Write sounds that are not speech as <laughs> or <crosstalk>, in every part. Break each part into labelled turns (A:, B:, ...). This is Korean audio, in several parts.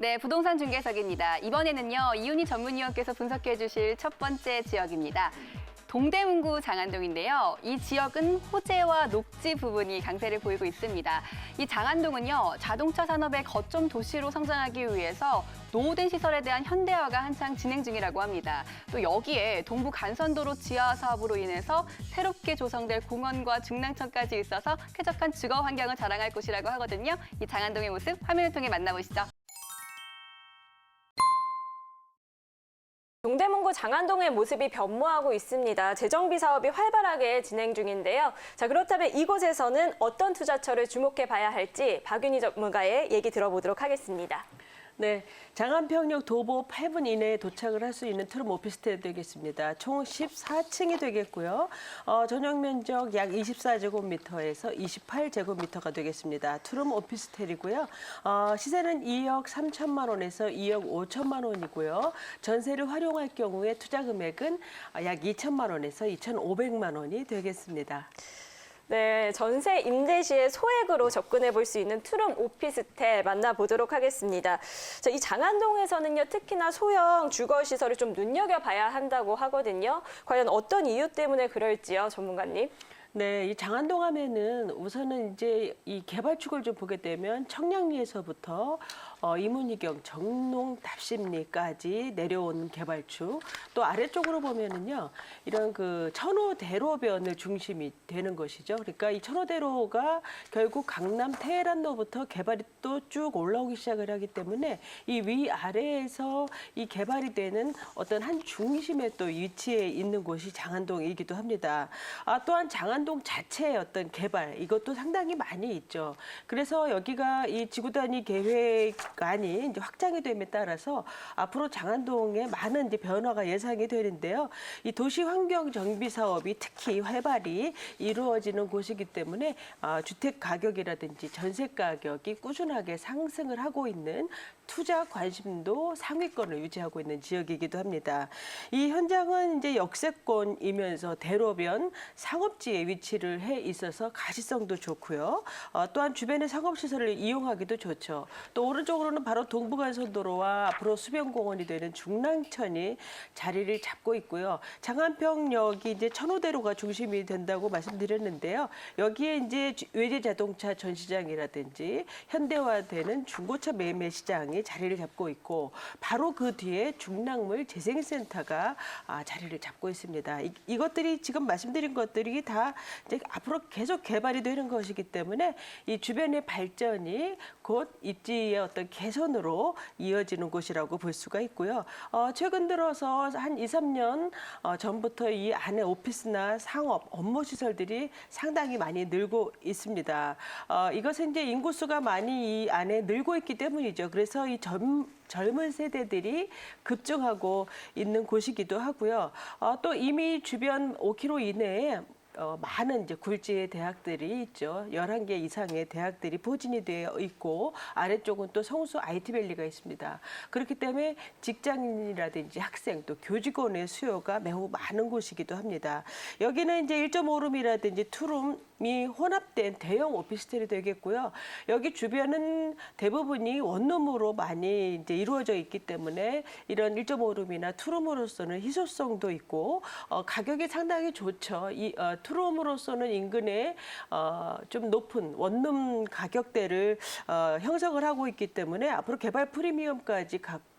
A: 네, 부동산 중개석입니다. 이번에는요, 이윤희 전문위원께서 분석해 주실 첫 번째 지역입니다. 동대문구 장안동인데요. 이 지역은 호재와 녹지 부분이 강세를 보이고 있습니다. 이 장안동은요, 자동차 산업의 거점 도시로 성장하기 위해서 노후된 시설에 대한 현대화가 한창 진행 중이라고 합니다. 또 여기에 동부 간선도로 지하 사업으로 인해서 새롭게 조성될 공원과 중랑천까지 있어서 쾌적한 주거 환경을 자랑할 곳이라고 하거든요. 이 장안동의 모습 화면을 통해 만나보시죠.
B: 동대문구 장안동의 모습이 변모하고 있습니다. 재정비 사업이 활발하게 진행 중인데요. 자, 그렇다면 이곳에서는 어떤 투자처를 주목해 봐야 할지 박윤희 전문가의 얘기 들어보도록 하겠습니다.
C: 네, 장안평역 도보 8분 이내에 도착을 할 수 있는 트름 오피스텔 되겠습니다. 총 14층이 되겠고요. 어, 전용 면적 약 24제곱미터에서 28제곱미터가 되겠습니다. 트름 오피스텔이고요. 어, 시세는 2억 3천만 원에서 2억 5천만 원이고요. 전세를 활용할 경우에 투자 금액은 약 2천만 원에서 2,500만 원이 되겠습니다.
B: 네, 전세 임대 시에 소액으로 접근해 볼 수 있는 투룸 오피스텔 만나보도록 하겠습니다. 자, 이 장안동에서는요, 특히나 소형 주거 시설을 좀 눈여겨봐야 한다고 하거든요. 과연 어떤 이유 때문에 그럴지요, 전문가님?
C: 네, 이 장안동 하면은 우선은 이제 이 개발축을 좀 보게 되면 청량리에서부터 어, 이문희경, 정농, 답심리까지 내려온 개발축 또 아래쪽으로 보면은요 이런 그 천호대로변을 중심이 되는 것이죠. 그러니까 이 천호대로가 결국 강남 테헤란로부터 개발이 또 쭉 올라오기 시작을 하기 때문에 이 위아래에서 이 개발이 되는 어떤 한 중심에 또 위치해 있는 곳이 장안동이기도 합니다. 아, 또한 장안동 자체의 어떤 개발 이것도 상당히 많이 있죠. 그래서 여기가 이 지구 단위 계획 안이 이제 확장이 됨에 따라서 앞으로 장안동에 많은 이제 변화가 예상이 되는데요. 이 도시 환경 정비 사업이 특히 활발히 이루어지는 곳이기 때문에 아, 주택 가격이라든지 전세 가격이 꾸준하게 상승을 하고 있는 투자 관심도 상위권을 유지하고 있는 지역이기도 합니다. 이 현장은 이제 역세권이면서 대로변 상업지에 위치를 해 있어서 가시성도 좋고요. 어, 또한 주변의 상업시설을 이용하기도 좋죠. 또 오른쪽 으로는 바로 동부간선도로와 앞으로 수변공원이 되는 중랑천이 자리를 잡고 있고요. 장안평역이 이제 천호대로가 중심이 된다고 말씀드렸는데요. 여기에 이제 외제 자동차 전시장이라든지 현대화되는 중고차 매매 시장이 자리를 잡고 있고 바로 그 뒤에 중랑물 재생센터가 아, 자리를 잡고 있습니다. 이, 이것들이 지금 말씀드린 것들이 다 이제 앞으로 계속 개발이 되는 것이기 때문에 이 주변의 발전이 곧 입지의 어떤 개선으로 이어지는 곳이라고 볼 수가 있고요. 어, 최근 들어서 한 2, 3년 어, 전부터 이 안에 오피스나 상업, 업무 시설들이 상당히 많이 늘고 있습니다. 어, 이것은 이제 인구수가 많이 이 안에 늘고 있기 때문이죠. 그래서 이 젊, 젊은 세대들이 급증하고 있는 곳이기도 하고요. 어, 또 이미 주변 5km 이내에 어, 많은 이제 굴지의 대학들이 있죠. 11개 이상의 대학들이 포진이 되어 있고 아래쪽은 또 성수 IT밸리가 있습니다. 그렇기 때문에 직장인이라든지 학생 또 교직원의 수요가 매우 많은 곳이기도 합니다. 여기는 이제 1.5룸이라든지 투룸 이 혼합된 대형 오피스텔이 되겠고요. 여기 주변은 대부분이 원룸으로 많이 이제 이루어져 있기 때문에 이런 1.5룸이나 투룸으로서는 희소성도 있고 어, 가격이 상당히 좋죠. 이 어, 투룸으로서는 인근에 어, 좀 높은 원룸 가격대를 어, 형성을 하고 있기 때문에 앞으로 개발 프리미엄까지 갖고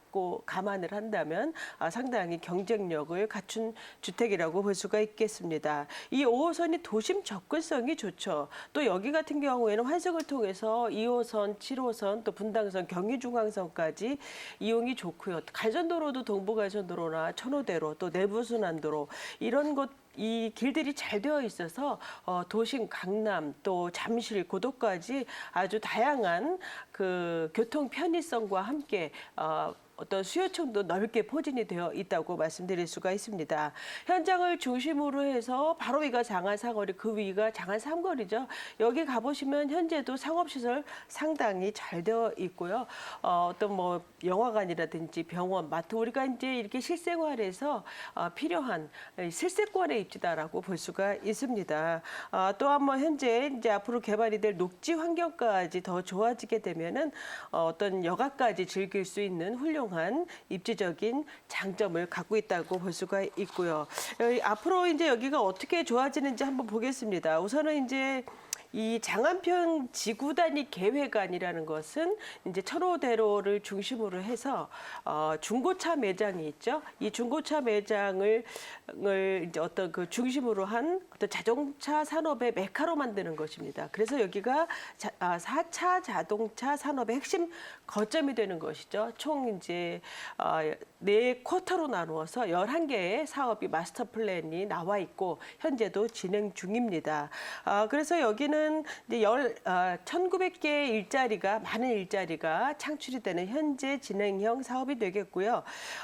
C: 감안을 한다면 아, 상당히 경쟁력을 갖춘 주택이라고 볼 수가 있겠습니다. 이 5호선이 도심 접근성이 좋죠. 또 여기 같은 경우에는 환승을 통해서 2호선, 7호선, 또 분당선, 경의중앙선까지 이용이 좋고요. 갈전도로도 동부갈전도로나 천호대로 또 내부순환도로 이런 것이 길들이 잘 되어 있어서 어, 도심 강남 또 잠실 고도까지 아주 다양한 그 교통 편의성과 함께 어, 어떤 수요층도 넓게 포진이 되어 있다고 말씀드릴 수가 있습니다. 현장을 중심으로 해서 바로 위가 장안 사거리, 그 위가 장안 삼거리죠. 여기 가보시면 현재도 상업시설 상당히 잘 되어 있고요. 어, 어떤 뭐 영화관이라든지 병원, 마트 우리가 이제 이렇게 실생활에서 어, 필요한 실세권의 입지다라고 볼 수가 있습니다. 아, 또한번 현재 이제 앞으로 개발이 될 녹지 환경까지 더 좋아지게 되면은 어, 어떤 여가까지 즐길 수 있는 훌륭 한 입지적인 장점을 갖고 있다고 볼 수가 있고요. 여기 앞으로 이제 여기가 어떻게 좋아지는지 한번 보겠습니다. 우선은 이제 이 장안평 지구 단위 계획안이라는 것은 이제 천호대로를 중심으로 해서 어, 중고차 매장이 있죠. 이 중고차 매장을 을 이제 어떤 그 중심으로 한 어떤 자동차 산업의 메카로 만드는 것입니다. 그래서 여기가 자, 아, 4차 자동차 산업의 핵심 거점이 되는 것이죠. 총 이제 어, 네 쿼터로 나누어서 11개의 사업이 마스터 플랜이 나와 있고 현재도 진행 중입니다. 아, 그래서 여기는 이제 열, 아, 1900개의 일자리가 많은 일자리가 창출이 되는 현재 진행형 사업이 되겠고요.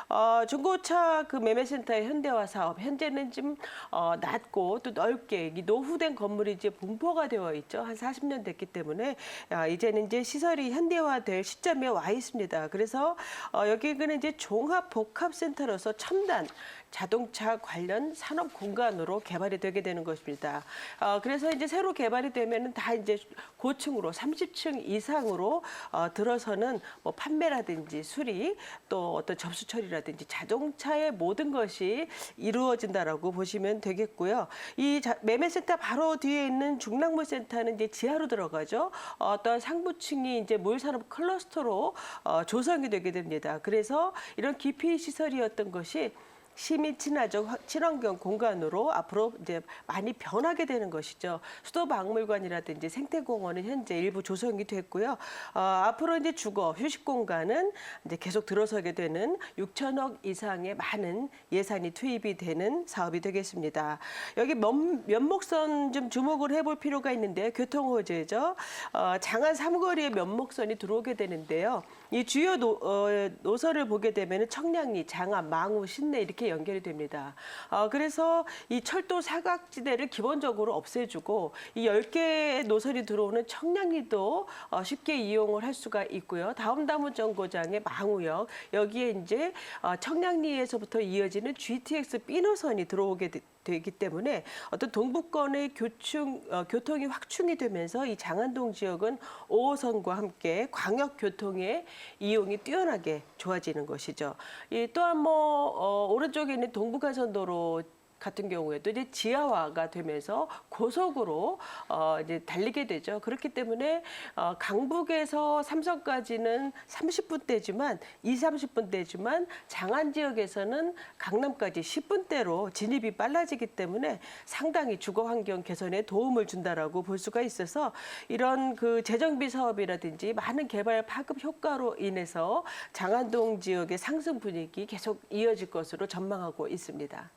C: 어, 중고차 그 매매센터의 현대화 사업 현재는 좀 어, 낮고 또 넓게 이 노후된 건물이 이제 분포가 되어 있죠. 한 40년 됐기 때문에 아, 이제는 이제 시설이 현대화될 시점에 와 있습니다. 그래서 어, 여기는 이제 종합 복합센터로서 첨단 자동차 관련 산업 공간으로 개발이 되게 되는 것입니다. 어, 그래서 이제 새로 개발이 되면은 다 이제 고층으로 30층 이상으로 어, 들어서는 뭐 판매라든지 수리 또 어떤 접수 처리라든지 자동차의 모든 것이 이루어진다라고 보시면 되겠고요. 이 자- 매매센터 바로 뒤에 있는 중랑물센터는 이제 지하로 들어가죠. 어, 어떤 상부층이 이제 물산업 클러스터로 어, 조성이 되게 됩니다. 그래서 이런 기피 시설이었던 것이 시민 친화적 화- 친환경 공간으로 앞으로 이제 많이 변하게 되는 것이죠. 수도 박물관이라든지 생태공원은 현재 일부 조성이 됐고요. 어, 앞으로 이제 주거 휴식 공간은 이제 계속 들어서게 되는 6천억 이상의 많은 예산이 투입이 되는 사업이 되겠습니다. 여기 면, 면목선 좀 주목을 해볼 필요가 있는데 교통 호재죠. 어, 장안 삼거리에 면목선이 들어오게 되는데요. 이 주요 노, 어, 노선을 보게 되면 청량리, 장안, 망우, 신내 이렇게 연결이 됩니다. 어, 그래서 이 철도 사각지대를 기본적으로 없애주고 이 10개의 노선이 들어오는 청량리도 어, 쉽게 이용을 할 수가 있고요. 다음 다문 정거장의 망우역 여기에 이제 어, 청량리에서부터 이어지는 GTX B 노선이 들어오게 되, 되기 때문에 어떤 동북권의 교충, 어, 교통이 확충이 되면서 이 장안동 지역은 5호선과 함께 광역 교통의 이용이 뛰어나게 좋아지는 것이죠. 이 또한 뭐 어, 오른쪽에 있는 동북한선도로 같은 경우에도 이제 지하화가 되면서 고속으로 어 이제 달리게 되죠. 그렇기 때문에 어 강북에서 삼성까지는 30분대지만 2, 30분대지만 장안 지역에서는 강남까지 10분대로 진입이 빨라지기 때문에 상당히 주거 환경 개선에 도움을 준다라고 볼 수가 있어서 이런 그 재정비 사업이라든지 많은 개발 파급 효과로 인해서 장안동 지역의 상승 분위기 계속 이어질 것으로 전망하고 있습니다.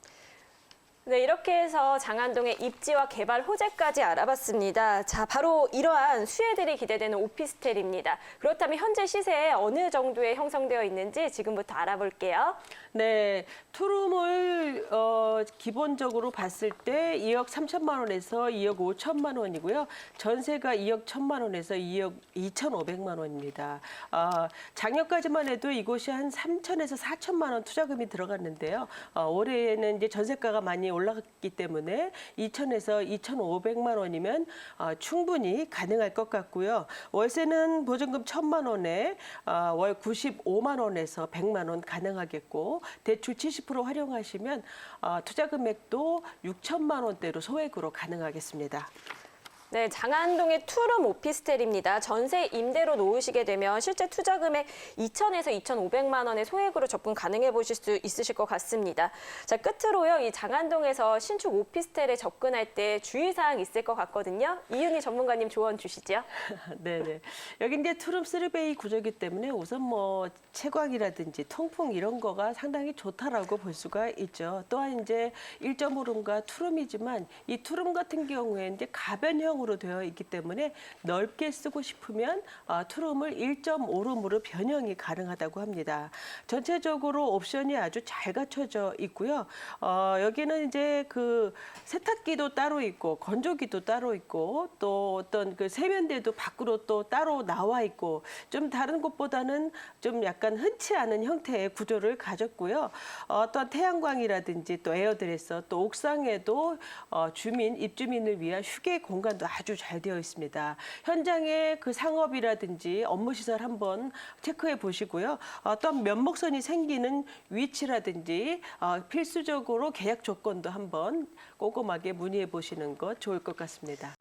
B: 네, 이렇게 해서 장안동의 입지와 개발 호재까지 알아봤습니다. 자, 바로 이러한 수혜들이 기대되는 오피스텔입니다. 그렇다면 현재 시세에 어느 정도에 형성되어 있는지 지금부터 알아볼게요.
C: 네, 투룸을 어, 기본적으로 봤을 때 2억 3천만 원에서 2억 5천만 원이고요. 전세가 2억 1천만 원에서 2억 2천5백만 원입니다. 아, 작년까지만 해도 이곳이 한 3천에서 4천만 원 투자금이 들어갔는데요. 어, 올해는 이제 전세가가 많이 올 라갔기 때문에 2천에서 2,500만 원이면 어, 충분히 가능할 것 같고요. 월세는 보증금 1천만 원에 어, 월 95만 원에서 100만 원 가능하겠고 대출 70% 활용하시면 어, 투자 금액도 6천만 원대로 소액으로 가능하겠습니다.
B: 네, 장안동의 투룸 오피스텔입니다. 전세 임대로 놓으시게 되면 실제 투자 금액 2천에서 2,500만 원의 소액으로 접근 가능해 보실 수 있으실 것 같습니다. 자, 끝으로요. 이 장안동에서 신축 오피스텔에 접근할 때 주의사항 있을 것 같거든요. 이윤희 전문가님 조언 주시죠. <laughs>
C: 네 네. 여기 이제 투룸 쓰리베이 구조기 때문에 우선 뭐 채광이라든지 통풍 이런 거가 상당히 좋다라고 볼 수가 있죠. 또한 이제 1.5룸과 투룸이지만 이 투룸 같은 경우에 이제 가변형 투룸형으로 되어 있기 때문에 넓게 쓰고 싶으면 어, 투룸을 1.5룸으로 변형이 가능하다고 합니다. 전체적으로 옵션이 아주 잘 갖춰져 있고요. 어, 여기는 이제 그 세탁기도 따로 있고 건조기도 따로 있고 또 어떤 그 세면대도 밖으로 또 따로 나와 있고 좀 다른 곳보다는 좀 약간 흔치 않은 형태의 구조를 가졌고요. 어, 어떤 태양광이라든지 또 에어드레서 또 옥상에도 어, 주민 입주민을 위한 휴게 공간도 아주 잘 되어 있습니다. 현장의 그 상업이라든지 업무 시설 한번 체크해 보시고요. 어떤 면목선이 생기는 위치라든지 어, 필수적으로 계약 조건도 한번 꼼꼼하게 문의해 보시는 것 좋을 것 같습니다.